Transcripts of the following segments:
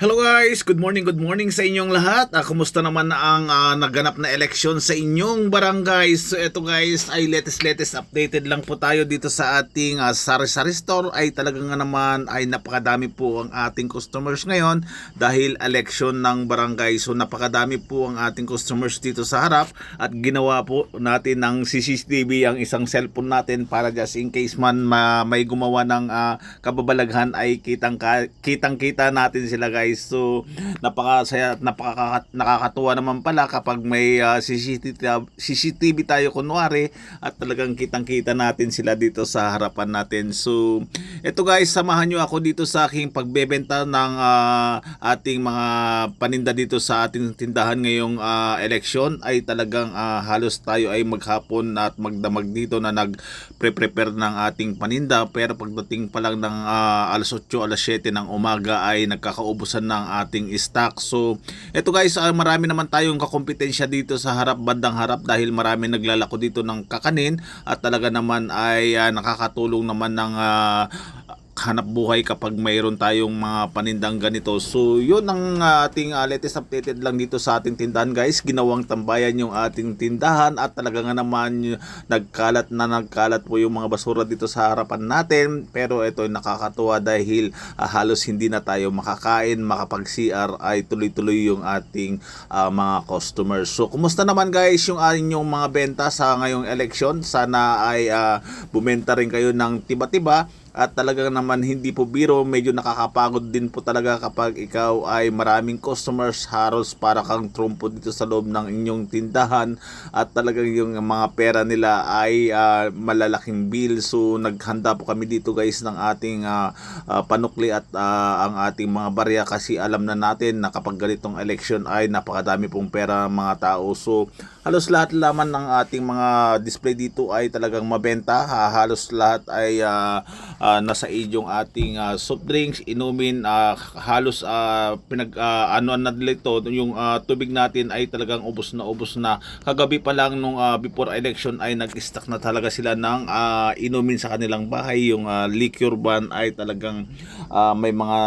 Hello guys, good morning, good morning sa inyong lahat. Ah, kumusta naman na ang ah, naganap na eleksyon sa inyong barangay? So ito guys ay latest latest updated lang po tayo dito sa ating uh, Sari Sari Store ay talagang nga naman ay napakadami po ang ating customers ngayon dahil election ng barangay. So napakadami po ang ating customers dito sa harap at ginawa po natin ng CCTV ang isang cellphone natin para just in case man ma- may gumawa ng ah, kababalaghan ay kitang kitang kita natin sila guys. So napakasaya at napaka nakakatuwa naman pala kapag may ah, CCTV, CCTV tayo kunwari at talagang kitang-kita natin sila dito sa harapan natin. So ito guys, samahan nyo ako dito sa aking pagbebenta ng ah, ating mga paninda dito sa ating tindahan ngayong ah, election ay talagang ah, halos tayo ay maghapon at magdamag dito na nag-prepare ng ating paninda. Pero pagdating pa lang ng ah, alas 8, alas 7 ng umaga ay nagkakaubusan ng ating stock. So, ito guys, ah, marami naman tayong kakompetensya dito sa harap, bandang harap dahil marami naglalako dito ng kakanin at talaga naman ay ah, nakakatulong naman ng ah, hanap buhay kapag mayroon tayong mga panindang ganito. So, yun ang ating uh, latest updated lang dito sa ating tindahan guys. Ginawang tambayan yung ating tindahan at talaga nga naman nagkalat na nagkalat po yung mga basura dito sa harapan natin. Pero ito nakakatuwa dahil ah, halos hindi na tayo makakain, makapag-CR ay tuloy-tuloy yung ating ah, mga customers. So, kumusta naman guys yung inyong mga benta sa ngayong election? Sana ay ah, bumenta rin kayo ng tiba-tiba at talaga naman hindi po biro, medyo nakakapagod din po talaga kapag ikaw ay maraming customers haros para kang trumpo dito sa loob ng inyong tindahan at talagang yung mga pera nila ay ah, malalaking bill. So naghanda po kami dito guys ng ating ah, ah, panukli at ah, ang ating mga barya kasi alam na natin na kapag ganitong election ay napakadami pong pera ng mga tao. So halos lahat laman ng ating mga display dito ay talagang mabenta. Ha, halos lahat ay ah, ah, nasa age ating ah, soft drinks, inumin, ah, halos ah, pinag ah, ano na nila ito, yung ah, tubig natin ay talagang ubos na ubos na. Kagabi pa lang nung ah, before election ay nag-stock na talaga sila ng ah, inumin sa kanilang bahay. Yung ah, liquor ban ay talagang ah, may mga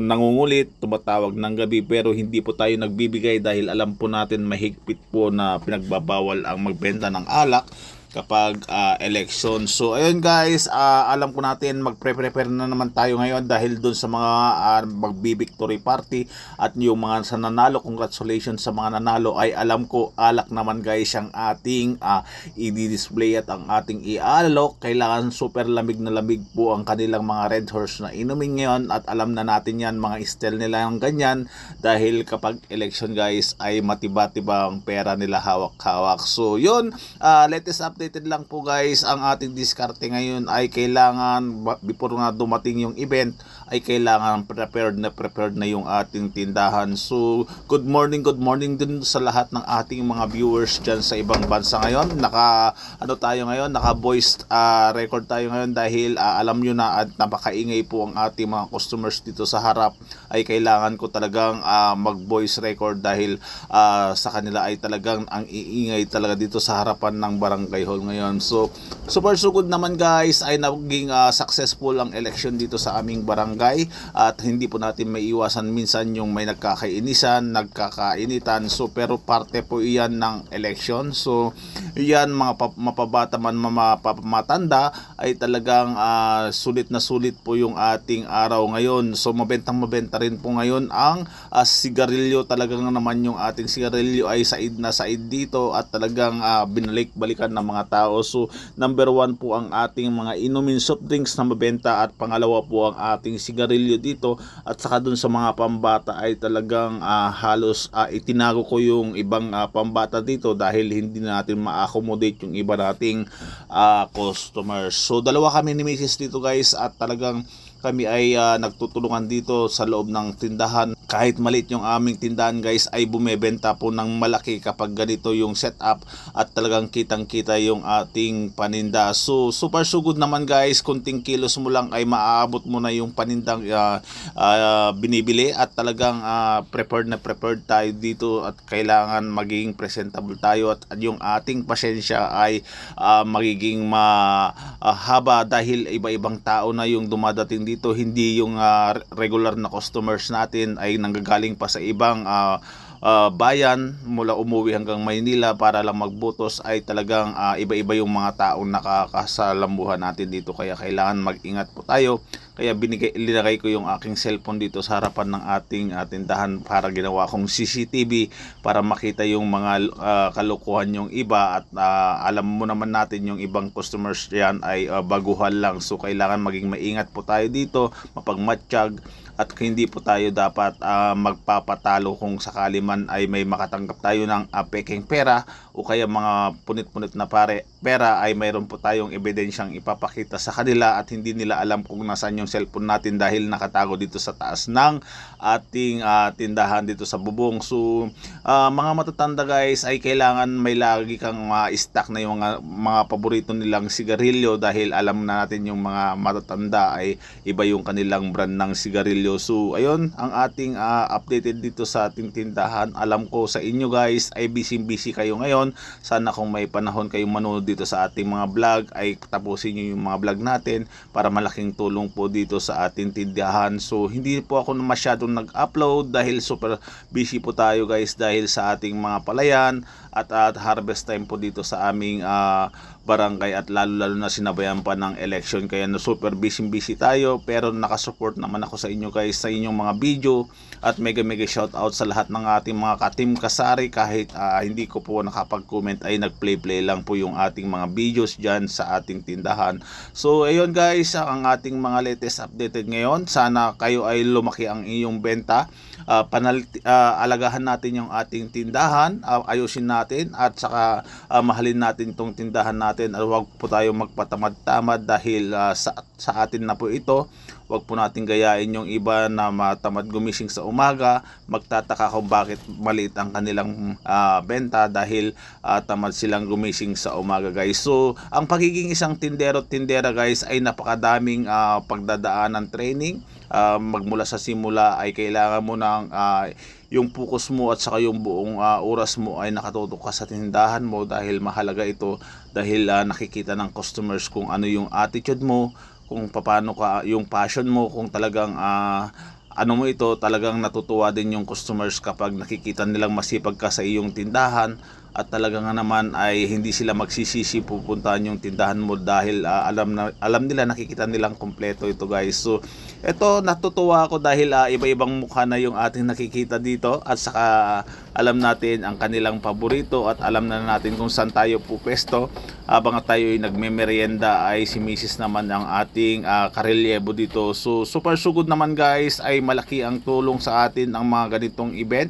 nangungulit, tumatawag ng gabi pero hindi po tayo nagbibigay dahil alam po natin mahigpit po na pinagbabawal ang magbenta ng alak kapag ah, election. So ayun guys, ah, alam ko natin magpre-prepare na naman tayo ngayon dahil dun sa mga uh, magbi-victory party at yung mga sa nanalo, congratulations sa mga nanalo ay alam ko alak naman guys ang ating ah, i-display at ang ating i-alok. Kailangan super lamig na lamig po ang kanilang mga red horse na inumin ngayon at alam na natin yan mga style nila ng ganyan dahil kapag election guys ay matiba-tiba ang pera nila hawak-hawak. So yun, ah, latest updated lang po guys ang ating diskarte ngayon ay kailangan before nga dumating yung event ay kailangan prepared na prepared na yung ating tindahan. So good morning, good morning din sa lahat ng ating mga viewers dyan sa ibang bansa ngayon. Naka ano tayo ngayon, naka voice ah, record tayo ngayon dahil ah, alam nyo na at napakaingay po ang ating mga customers dito sa harap ay kailangan ko talagang ah, mag voice record dahil ah, sa kanila ay talagang ang iingay talaga dito sa harapan ng barangay hall ngayon. So super so good naman guys ay naging ah, successful ang election dito sa aming barangay at hindi po natin may iwasan minsan yung may nagkakainisan, nagkakainitan. So pero parte po iyan ng election. So yan mga pa- mapabata man mapapamatanda ay talagang ah, sulit na sulit po yung ating araw ngayon. So mabentang mabenta rin po ngayon ang ah, sigarilyo talagang naman yung ating sigarilyo ay said na said dito at talagang ah, binalik-balikan ng mga tao. So number one po ang ating mga inumin soft drinks na mabenta at pangalawa po ang ating sigarilyo dito at saka dun sa mga pambata ay talagang ah, halos ah, itinago ko yung ibang ah, pambata dito dahil hindi natin ma-accommodate yung iba nating ah, customers. So dalawa kami ni Mrs. dito guys at talagang kami ay ah, nagtutulungan dito sa loob ng tindahan. Kahit maliit yung aming tindahan guys ay bumebenta po ng malaki kapag ganito yung setup at talagang kitang kita yung ating paninda. So super sugod naman guys, kunting kilos mo lang ay maaabot mo na yung panindang ah, ah, binibili at talagang ah, prepared na prepared tayo dito at kailangan magiging presentable tayo at, yung ating pasensya ay ah, magiging mahaba dahil iba-ibang tao na yung dumadating dito hindi yung ah, regular na customers natin ay nanggagaling pa sa ibang ah, ah, bayan mula umuwi hanggang Maynila para lang magbutos ay talagang ah, iba-iba yung mga taong nakakasalambuhan natin dito. Kaya kailangan mag-ingat po tayo. Kaya binigay linagay ko yung aking cellphone dito sa harapan ng ating ah, tindahan para ginawa kong CCTV para makita yung mga ah, kalokohan yung iba at ah, alam mo naman natin yung ibang customers yan ay ah, baguhan lang. So kailangan maging maingat po tayo dito mapagmatsyag at hindi po tayo dapat ah, magpapatalo kung sakali man ay may makatanggap tayo ng ah, peking pera o kaya mga punit-punit na pare, pera ay mayroon po tayong ebidensyang ipapakita sa kanila at hindi nila alam kung nasaan yung cellphone natin dahil nakatago dito sa taas ng ating ah, tindahan dito sa bubong. So ah, mga matatanda guys ay kailangan may lagi kang ma-stock na yung mga, mga paborito nilang sigarilyo dahil alam na natin yung mga matatanda ay iba yung kanilang brand ng sigarilyo. So ayun ang ating ah, updated dito sa ating tindahan. Alam ko sa inyo guys ay busy-busy kayo ngayon. Sana kung may panahon kayong manood dito sa ating mga vlog ay tapusin nyo yung mga vlog natin para malaking tulong po dito sa ating tindahan. So hindi po ako masyadong nag-upload dahil super busy po tayo guys dahil sa ating mga palayan at, at harvest time po dito sa aming ah, barangay at lalo-lalo na sinabayan pa ng election. Kaya no, super busy busy tayo pero nakasupport naman ako sa inyo guys sa inyong mga video. At mega mega shout out sa lahat ng ating mga katim kasari. Kahit ah, hindi ko po nakapag-comment ay nag-play play lang po yung ating mga videos dyan sa ating tindahan. So ayun guys ang ating mga latest updated ngayon. Sana kayo ay lumaki ang iyong benta. Ah, panal ah, alagahan natin yung ating tindahan. Ah, ayusin natin at saka ah, mahalin natin tong tindahan natin at huwag po tayo magpatamad-tamad dahil ah, sa, sa atin na po ito. Huwag po natin gayain yung iba na matamad gumising sa umaga. Magtataka kung bakit maliit ang kanilang ah, benta dahil ah, tamad silang gumising sa umaga guys. So ang pagiging isang tindero tindera guys ay napakadaming ah, pagdadaanan training. Ah, magmula sa simula ay kailangan mo ng ah, yung focus mo at saka yung buong ah, oras mo ay nakatutok ka sa tindahan mo dahil mahalaga ito dahil ah, nakikita ng customers kung ano yung attitude mo kung paano ka yung passion mo kung talagang ah, ano mo ito talagang natutuwa din yung customers kapag nakikita nilang masipag ka sa iyong tindahan at talaga nga naman ay hindi sila magsisisi pupuntahan yung tindahan mo dahil ah, alam na alam nila nakikita nilang kompleto ito guys. So eto natutuwa ako dahil ah, iba-ibang mukha na yung ating nakikita dito. At saka ah, alam natin ang kanilang paborito at alam na natin kung saan tayo pupesto. Habang tayo ay nagmemeryenda ay si Mrs. naman ang ating ah, karelyebo dito. So super sugod naman guys ay malaki ang tulong sa atin ang mga ganitong event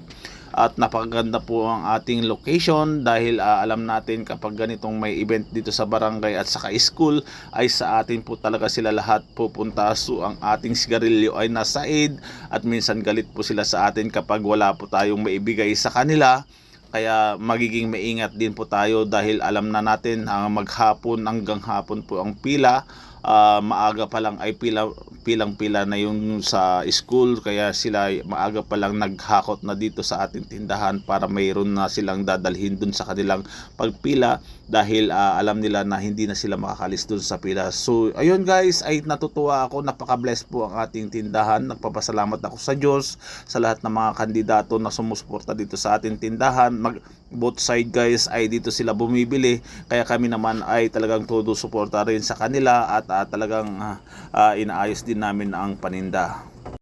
at napakaganda po ang ating location dahil ah, alam natin kapag ganitong may event dito sa barangay at saka school ay sa atin po talaga sila lahat pupunta. So ang ating sigarilyo ay nasa aid at minsan galit po sila sa atin kapag wala po tayong maibigay sa kanila. Kaya magiging maingat din po tayo dahil alam na natin ang maghapon hanggang hapon po ang pila Ah, maaga pa lang ay pila pilang pila na yung sa school kaya sila maaga pa lang naghakot na dito sa ating tindahan para mayroon na silang dadalhin dun sa kanilang pagpila dahil ah, alam nila na hindi na sila makakalis dun sa pila. So ayun guys ay natutuwa ako. Napaka-bless po ang ating tindahan. Nagpapasalamat ako sa Diyos sa lahat ng mga kandidato na sumusuporta dito sa ating tindahan. Mag both side guys ay dito sila bumibili. Kaya kami naman ay talagang todo suporta rin sa kanila at ah, talagang ah, inaayos din namin ang paninda